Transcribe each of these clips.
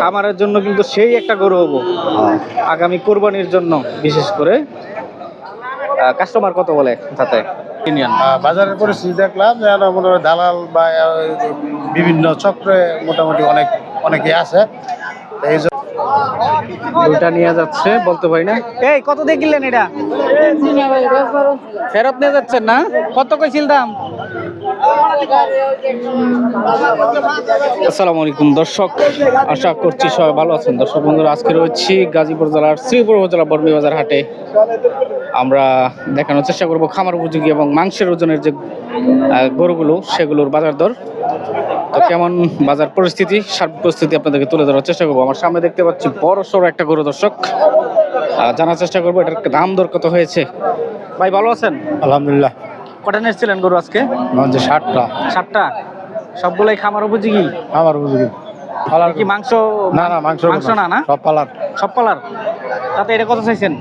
খামারের জন্য কিন্তু সেই একটা গরু হব। আগামী কোরবানির জন্য বিশেষ করে। কাস্টমার কত বলে তাতে? বাজারের পরিস্থিতি দেখলাম যে মনে হয় দালাল বা বিভিন্ন চক্রে মোটামুটি অনেক অনেকে আছে। এই জন্য নিয়ে যাচ্ছে বলতে পারি না। এই কত দিয়ে কিনলেন এটা? ফেরত নিয়ে যাচ্ছেন না? কত কইছিল দাম? আসসালামু আলাইকুম দর্শক আশা করছি সবাই ভালো আছেন। দর্শক বন্ধুরা আজকে রয়েছি গাজীপুর জেলার শ্রীপুর উপজেলা বর্মী বাজার হাটে। আমরা দেখানোর চেষ্টা করব খামার উপযোগী এবং মাংসের ওজনের যে আহ, গরুগুলো সেগুলোর বাজার দর। তো কেমন বাজার পরিস্থিতি? সার্বিক পরিস্থিতি আপনাদেরকে তুলে ধরার চেষ্টা করব। আমার সামনে দেখতে পাচ্ছি বড় সড়ো একটা গরু দর্শক। জানার চেষ্টা করব এটার দাম দর কত হয়েছে? ভাই ভালো আছেন? আলহামদুলিল্লাহ। কটা নিয়েছিলেন গরু আজকে? যে ষাটটা সাতটা? সবগুলাই খামার উপযোগী? আমার বুঝলি পালার কি মাংস না না মাংস মাংস না না সব পালার। সব পালার? তাতে এটা কত চাইছেন?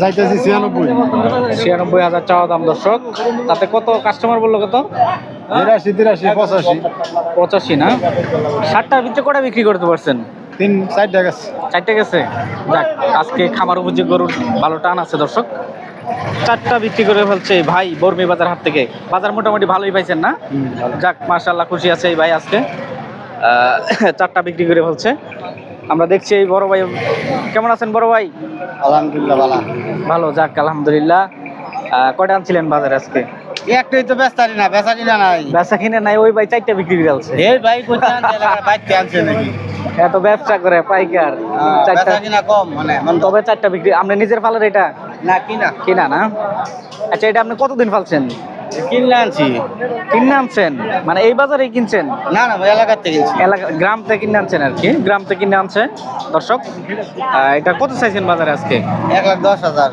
যাইতেছি ছিয়ানব্বই। ছিয়ানব্বই হাজার চাওয়া দাম দর্শক। তাতে কত কাস্টমার বলল কত? বিরাশি তিরাশি পঁচাশি। পঁচাশি না? ষাটটার ভিতরে কটা বিক্রি করতে পারছেন? তিন চার টাকা চারটে গেছে? যাক আজকে খামার উপযোগী গরুর ভালো টান আছে দর্শক। চারটা বিক্রি করে ফেলছে ভাই বর্মি বাজার হাট থেকে। বাজার মোটামুটি ভালোই পাইছেন না? যাক মার্শাল্লাহ খুশি আছে এই ভাই আজকে। চারটা বিক্রি করে ফেলছে। আমরা দেখছি এই বড় ভাই কেমন আছেন বড় ভাই? আলহামদুলিল্লাহ ভালো। ভালো যাক আলহামদুলিল্লাহ। কয়টা আনছিলেন বাজারে আজকে? একটাই তো বেস্তারি না বেচারি না নাই। বেচা কিনে নাই ওই ভাই চারটা বিক্রি করে এই ভাই কোথায় আনছে নাকি? এত ব্যবসা করে পাইকার। চারটা কিনা কম মানে তবে চারটা বিক্রি আপনি নিজের পালের এটা? না কিনা। কিনা না? আচ্ছা এটা আপনি কতদিন ফালছেন? কিনলে আনছি। কিনে আনছেন? মানে এই বাজারে কিনছেন? না না ভাই এলাকার থেকে এলাকা গ্রাম থেকে কিনে আনছেন আর কি। গ্রাম থেকে কিনে আনছে। দর্শক এটা কত চাইছেন বাজারে আজকে? এক লাখ দশ হাজার।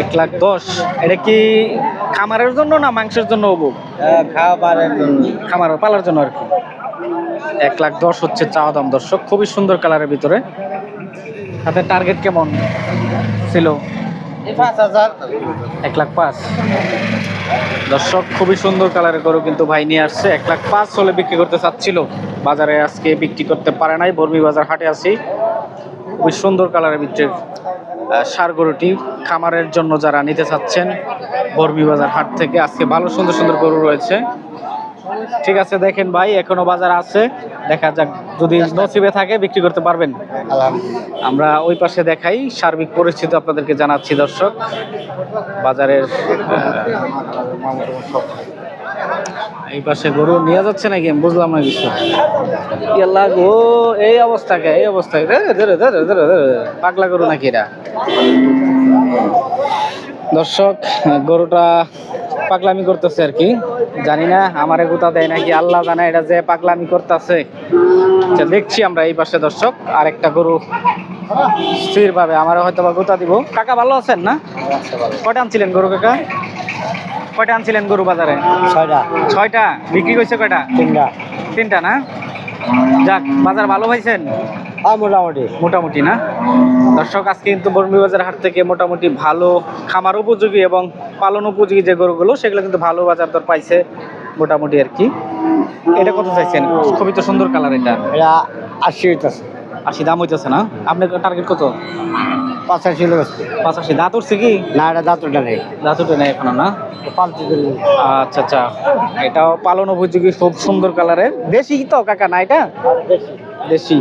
এক লাখ দশ। এটা কি খামারের জন্য না মাংসের জন্য হব? খাবারের জন্য। খামার পালার জন্য আর কি। এক লাখ দশ হচ্ছে চাওয়া দাম দর্শক। খুবই সুন্দর কালারের ভিতরে। তাতে টার্গেট কেমন ছিল? এক লাখ পাঁচ। দর্শক খুবই সুন্দর কালারের গরু কিন্তু ভাই নিয়ে আসছে। এক লাখ পাঁচ হলে বিক্রি করতে চাচ্ছিল। বাজারে আজকে বিক্রি করতে পারে নাই। বর্মি বাজার হাটে আছি। খুবই সুন্দর কালারের ভিতরে ষাঁড় গরুটি খামারের জন্য যারা নিতে চাচ্ছেন বর্মি বাজার হাট থেকে। আজকে ভালো সুন্দর সুন্দর গরু রয়েছে। ঠিক আছে দেখেন ভাই এখনও বাজার আছে। দেখা যাক যদি নসিবে থাকে বিক্রি করতে পারবেন। আমরা ওই পাশে দেখাই সার্বিক পরিস্থিতি আপনাদেরকে জানাচ্ছি দর্শক। বাজারের এই পাশে গরু নিয়ে যাচ্ছে নাকি? আমি বুঝলাম না কিছু। ইয়াল্লা গো এই অবস্থাকে এই অবস্থায় ধরে ধরে ধরে ধরে পাগলা গরু নাকি এরা? দর্শক গরুটা পাগলামি করতেছে আর কি। জানি না আমারে গুতা দেয় নাকি আল্লাহ জানে এটা যে পাগলামি করতেছে। আচ্ছা দেখছি আমরা এই পাশে দর্শক আরেকটা গরু স্থির ভাবে আমার হয়তো বা গুতা দিব। কাকা ভালো আছেন না? কটা আনছিলেন গরু কাকা? কয়টা আনছিলেন গরু বাজারে? ছয়টা। ছয়টা? বিক্রি করছে কয়টা? তিনটা। তিনটা না? যাক বাজার ভালো পাইছেন মোটামুটি। মোটামুটি না? দর্শক আজকে কিন্তু বর্মি বাজার হাট থেকে মোটামুটি ভালো খামার উপযোগী এবং পালন উপযোগী যে গরুগুলো সেগুলো কিন্তু ভালো বাজার দর পাইছে মোটামুটি আর কি। এটা কত চাইছেন? খুবই তো সুন্দর কালার এটা। এটা আশি হইতেছে। আশি দাম হইতেছে না? আপনার টার্গেট কত? পঁচাশি লোক আছে পাঁচাশি। দাঁত উঠছে কি? না এটা দাঁতটা নেই। দাঁত নেই এখনও না? পাল্টি আচ্ছা আচ্ছা। এটাও পালন উপযোগী খুব সুন্দর কালারের। দেশি তো কাকা? না এটা? বেশি দেশি।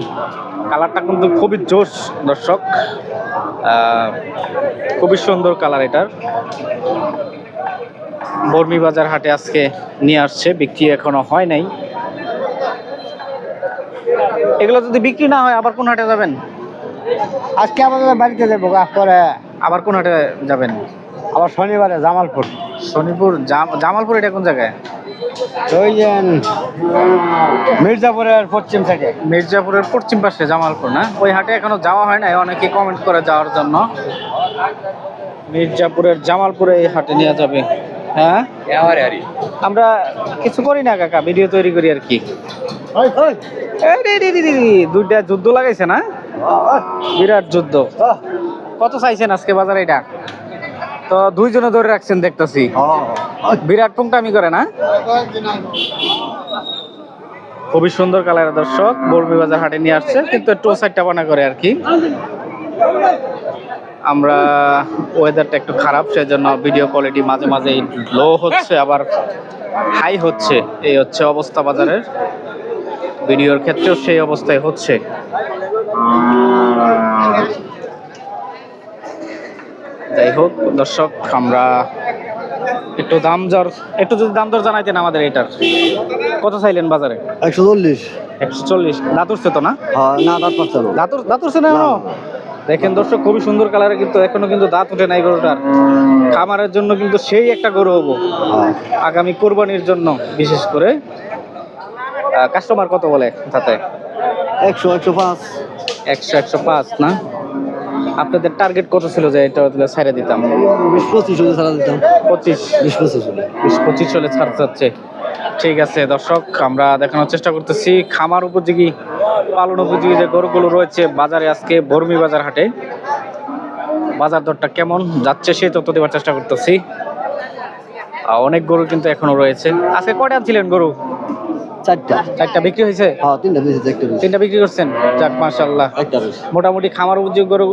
কালারটা কিন্তু খুবই জোশ দর্শক। খুবই সুন্দর কালার এটার। বর্মি বাজার হাটে আজকে নিয়ে আসছে বিক্রি এখনও হয় নাই। এগুলো যদি বিক্রি না হয় আবার কোন হাটে যাবেন? আজকে আমাদের বাড়িতে যাব পরে। আবার কোন হাটে যাবেন? আবার শনিবারে জামালপুর। শনিপুর জাম- জামালপুর এটা কোন জায়গায়? ওই যে মির্জাপুরের পশ্চিম সাইডে মির্জাপুরের পশ্চিম পাশে জামালপুর না? ওই হাটে এখনও যাওয়া হয় নাই অনেকে কমেন্ট করে যাওয়ার জন্য। মির্জাপুরের জামালপুরে এই হাটে নিয়ে যাবে। হ্যাঁ? আমরা কিছু করি না কাকা ভিডিও তৈরি করি আর কি। দুইটা যুদ্ধ লাগাইছে না? বিরাট যুদ্ধ। কত চাইছেন আজকে বাজারে এটা? তো দুইজনে ধরে রাখছেন দেখতেছি। বিরাট পুংটামি করে না? খুবই সুন্দর কালারের দর্শক বর্মি বাজার হাটে নিয়ে আসছে, কিন্তু একটু সাইডটা বানা করে আর কি। আমরা ওয়েদারটা একটু খারাপ, সেজন্য ভিডিও কোয়ালিটি মাঝে মাঝে লো হচ্ছে, আবার হাই হচ্ছে। এই হচ্ছে অবস্থা বাজারের। ভিডিওর ক্ষেত্রেও সেই অবস্থায় হচ্ছে। যাই হোক দর্শক আমরা একটু দাম দর একটু যদি দাম দর জানাইতেন আমাদের এটার কত চাইলেন বাজারে? একশো চল্লিশ। একশো চল্লিশ। দাঁত উঠছে তো না? হ্যাঁ না দাঁত পাচ্ছে না দাঁত দাঁত উঠছে না দেখেন দর্শক খুবই সুন্দর কালারে কিন্তু এখনও কিন্তু দাঁত উঠে নাই গরুটার। খামারের জন্য কিন্তু সেই একটা গরু হব। হ্যাঁ। আগামী কোরবানির জন্য বিশেষ করে। কাস্টমার কত বলে তাতে? একশো একশো পাঁচ। একশো একশো পাঁচ না? আপনাদের টার্গেট কত ছিল যে এটা ছেড়ে দিতাম? বিশ পঁচিশ হলে ছাড়া দিতাম। পঁচিশ? বিশ পঁচিশ হলে। বিশ পঁচিশ হলে ছাড়তে হচ্ছে ঠিক আছে দর্শক আমরা দেখানোর চেষ্টা করতেছি খামার উপযোগী পালন উপযোগী যে গরুগুলো রয়েছে বাজারে আজকে বর্মি বাজার হাটে। বাজার দরটা কেমন যাচ্ছে সেই তথ্য দেওয়ার চেষ্টা করতেছি। অনেক গরু কিন্তু এখনও রয়েছে। আজকে কয়টা ছিলেন গরু? চারটা। চারটা বিক্রি হয়েছে? হ্যাঁ তিনটা বেশি একটা তিনটা বিক্রি করছেন? যাক মাশাল্লাহ মোটামুটি খামার উপযোগী গরু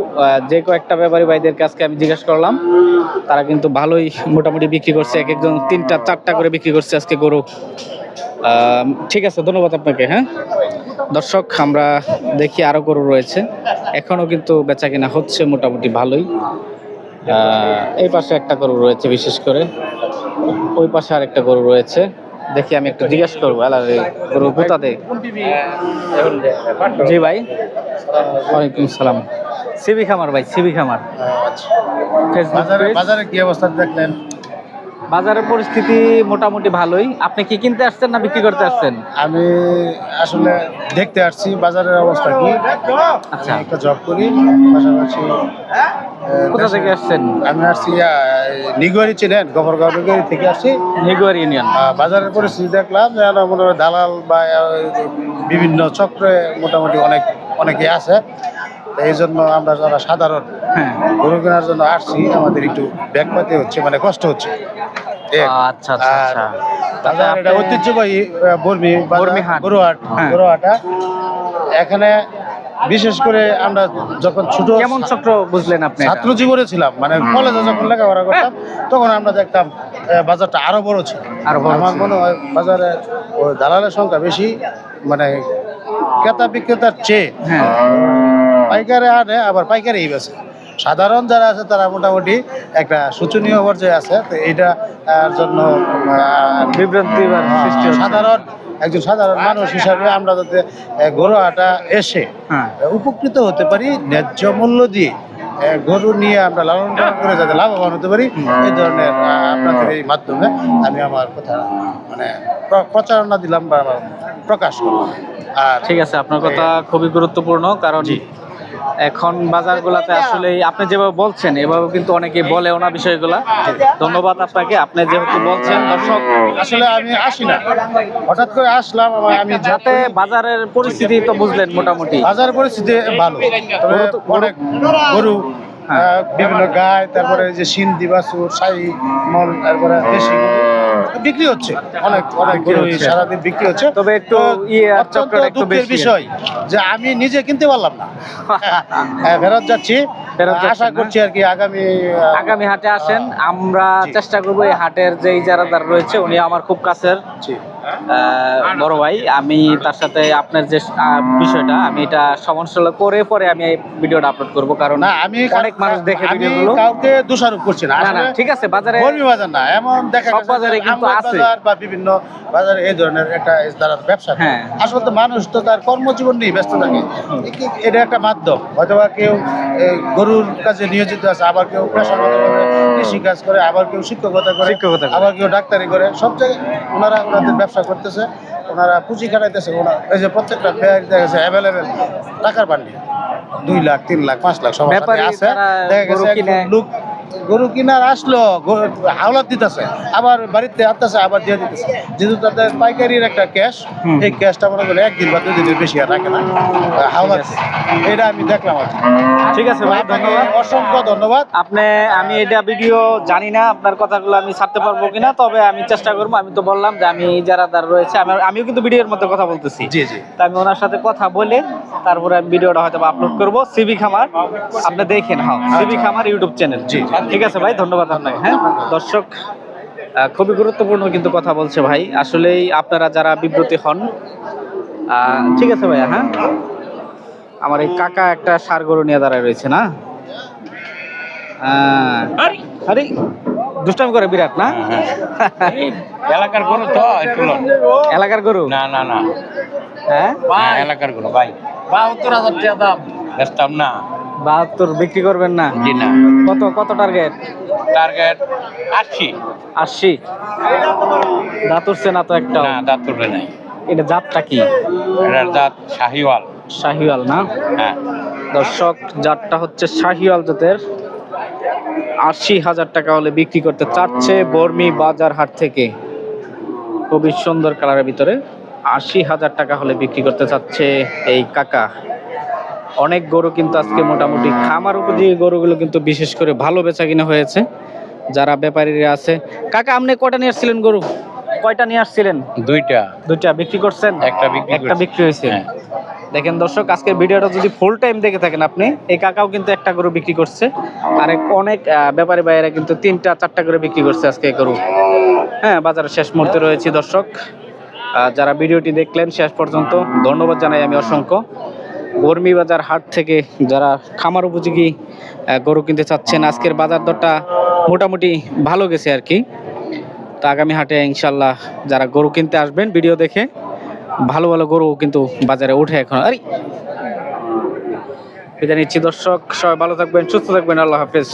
যে কয়েকটা ব্যাপারী ভাইদের কাছকে আমি জিজ্ঞেস করলাম তারা কিন্তু ভালোই মোটামুটি বিক্রি করছে এক একজন তিনটা চারটা করে বিক্রি করছে আজকে গরু। ঠিক আছে ধন্যবাদ আপনাকে হ্যাঁ? দর্শক আমরা দেখি আরও গরু রয়েছে। এখনও কিন্তু বেচা কিনা হচ্ছে মোটামুটি ভালোই। এই পাশে একটা গরু রয়েছে বিশেষ করে। ওই পাশে আরেকটা গরু রয়েছে। দেখি আমি একটু জিজ্ঞেস করব আলা রে, গরু দে জি ভাই। ওয়ালাইকুম সালাম। সিবি খামার ভাই সিবি খামার। ফেসবুক বাজারে কি অবস্থা দেখলেন? বাজারের পরিস্থিতি মোটামুটি ভালোই। আপনি কি কিনতে আসছেন না বিক্রি করতে আসছেন? আমি আসলে দেখতে আসছি বাজারের অবস্থা কি। আচ্ছা। একটা জব করি পাশাপাশি কোথা থেকে আসছেন? আমি আসছি আহ, নিগোয়ারি চিনেন গোবরগাঁও নিগোয়ারি থেকে আসছি। নিগুয়ার ইউনিয়ন। বাজারের পরিস্থিতি দেখলাম মনে হয় দালাল বা বিভিন্ন চক্রে মোটামুটি অনেক অনেকে আছে। এই জন্য আমরা যারা সাধারণ হ্যাঁ। গরু কেনার জন্য আসছি আমাদের একটু ব্যাগ পাতে হচ্ছে মানে কষ্ট হচ্ছে। আচ্ছা আচ্ছা আচ্ছা। এটা ঐতিহ্যবাহী বর্মি বর্মি হাট। গরুহাট হ্যাঁ। গরুহাটা এখানে বিশেষ করে আমরা যখন ছোট কেমন চক্র বুঝলেন আপনি ছাত্র জীবনে ছিলাম মানে কলেজে যখন লেখাপড়া করতাম তখন আমরা দেখতাম বাজারটা আরও বড় ছিল। আমার মনে হয় বাজারে দালালের সংখ্যা বেশি মানে ক্রেতা বিক্রেতার চেয়ে হ্যাঁ। পাইকারে আনে আবার পাইকারি বেছে সাধারণ যারা আছে তারা মোটামুটি একটা শোচনীয় পর্যায়ে আছে। তো এইটা জন্য বিভ্রান্তি হচ্ছে। সাধারণ একজন সাধারণ মানুষ হিসাবে আমরা যাতে আহ, গরু হাটা এসে হ্যাঁ। উপকৃত হতে পারি ন্যায্য মূল্য দিয়ে গরু নিয়ে আমরা লালন পালন করে যাতে লাভবান হতে পারি এই ধরনের আপনাদের এই মাধ্যমে আমি আমার কথা মানে প্র- প্রচারণা দিলাম বা প্রকাশ করলাম। আর ঠিক আছে আপনার কথা খুবই গুরুত্বপূর্ণ কারণ এখন বাজারগুলোতে আসলে আপনি যেভাবে বলছেন এভাবে কিন্তু অনেকে বলে ওনা বিষয়গুলা। ধন্যবাদ আপনাকে আপনি যেহেতু বলছেন দর্শক আসলে আমি আসি না। হঠাৎ করে আসলাম আমি যাতে বাজারের পরিস্থিতি তো বুঝলেন মোটামুটি। বাজার পরিস্থিতি ভালো। তবে অনেক গরু হ্যাঁ। বিভিন্ন গায়ে তারপরে যে সিন্ধি বাছুর সাই মল তারপরে দেশি বিক্রি হচ্ছে। অনেক অনেক সারাদিন বিক্রি হচ্ছে। তবে একটু ইয়ে অত্যন্ত দুঃখের বিষয় যে আমি নিজে কিনতে পারলাম না। হ্যাঁ, ফেরত যাচ্ছি। আশা করছি আর কি আগামী আগামী হাটে আসেন। আমরা চেষ্টা করব এই হাটের যে ইজারাদার রয়েছে উনি আমার খুব কাছের। বড় ভাই আমি তার সাথে আপনার যে বিষয়টা আমি এটা সমালোচনা করে পরে আমি ভিডিওটা আপলোড করব কারণ আমি অনেক মানুষ দেখে ভিডিওগুলো। কাউকে দোষারোপ করছি না। না ঠিক আছে বাজারে বর্মি বাজার না এমন দেখা সব বাজারে কিন্তু আছে। বাজার বা বিভিন্ন বাজারে এই ধরনের একটা তারা ব্যবসা হ্যাঁ। আসলে তো মানুষ তো তার কর্মজীবন নিয়ে ব্যস্ত থাকে। এটা একটা মাধ্যম। হয়তো বা কেউ গরুর কাজে নিয়োজিত আছে আবার কেউ কৃষি কাজ করে আবার কেউ শিক্ষকতা করে শিক্ষকতা করে। আবার কেউ ডাক্তারি করে। সব জায়গায় ওনারা ওনাদের ব্যবসা করতেছে ওনারা পুঁজি খাটাইতেছে ওনারা এই যে প্রত্যেকটা ব্যাগ দেখা গেছে অ্যাভেলেবেল টাকার বান্ডি দুই লাখ তিন লাখ পাঁচ লাখ সবার সাথে আছে দেখা গেছে। লোক গরু কিনার আসলো হাওলাত দিতেছে আবার বাড়িতে আসতেছে আবার দিয়ে দিতেছে। যেহেতু তাদের পাইকারির একটা ক্যাশ এই ক্যাশটা মনে করলে একদিন বা দুই দিনের বেশি আর রাখে না। হাওলাত এটা আমি দেখলাম আর ঠিক আছে ভাই ধন্যবাদ। অসংখ্য ধন্যবাদ। আপনি আমি এটা ভিডিও জানি না আপনার কথাগুলো আমি ছাড়তে পারব কিনা তবে আমি চেষ্টা করব। আমি তো বললাম যে আমি যারা দার রয়েছে আমি আমিও কিন্তু ভিডিওর মধ্যে কথা বলতেছি। জি জি। তা আমি ওনার সাথে কথা বলে তারপরে আমি ভিডিওটা হয়তো আপলোড করব। সিবি খামার আপনি দেখেন হ্যাঁ সিবি খামার ইউটিউব চ্যানেল জি, জি। ঠিক আছে ভাই ধন্যবাদ আপনাকে। হ্যাঁ দর্শক খুবই গুরুত্বপূর্ণ কিন্তু কথা বলছে ভাই। আসলেই আপনারা যারা বিব্রতি হন ঠিক আছে ভাইয়া হ্যাঁ? আমার এই কাকা একটা সার গরু নিয়ে দাঁড়ায় রয়েছে না? আরে। দুষ্টামি করে বিরাট না? এলাকার গরু তো এলাকার গরু? না না না। হ্যাঁ? হ্যাঁ, এলাকার গরু ভাই। বাহাত্তর হাজার টাকা দাম। বেচতাম না। বাহাত্তর বিক্রি করবেন না? জি না। কত কত টার্গেট টার্গেট আশি। আশি? দাঁত উঠছে না তো একটা না দাঁত নাই। এটা জাতটা কি? এটার দাঁত শাহিওয়াল। শাহিওয়াল না? হ্যাঁ। দর্শক জাতটা হচ্ছে শাহিওয়াল জাতের। আশি হাজার টাকা হলে বিক্রি করতে চাচ্ছে বর্মি বাজার হাট থেকে। খুবই সুন্দর কালারের ভিতরে। আশি হাজার টাকা হলে বিক্রি করতে চাচ্ছে এই কাকা। অনেক গরু কিন্তু আজকে মোটামুটি খামার উপযোগী গরুগুলো কিন্তু বিশেষ করে ভালো বেচা কিনা হয়েছে। যারা ব্যাপারীরা আছে। কাকা আপনি কয়টা নিয়ে আসছিলেন গরু? কয়টা নিয়ে আসছিলেন? দুইটা। দুইটা বিক্রি করছেন? একটা বিক্রি একটা বিক্রি হয়েছে। হ্যাঁ। দেখেন দর্শক আজকের ভিডিওটা যদি ফুল টাইম দেখে থাকেন আপনি এই কাকাও কিন্তু একটা গরু বিক্রি করছে। আর অনেক ব্যাপারী ভাইয়েরা কিন্তু তিনটা চারটা করে বিক্রি করছে আজকে গরু। হ্যাঁ বাজারের শেষ মুহূর্তে রয়েছে দর্শক। যারা ভিডিওটি দেখলেন শেষ পর্যন্ত ধন্যবাদ জানাই আমি অসংখ্য। বাজার হাট থেকে যারা খামার উপযোগী গরু কিনতে চাচ্ছেন, আজকের বাজার দরটা মোটামুটি ভালো গেছে আর কি। তো আগামী হাটে ইনশাল্লাহ যারা গরু কিনতে আসবেন, ভিডিও দেখে ভালো ভালো গরু কিন্তু বাজারে উঠে এখন। আরে! বিদায় নিচ্ছি দর্শক, সবাই ভালো থাকবেন, সুস্থ থাকবেন, আল্লাহ হাফেজ।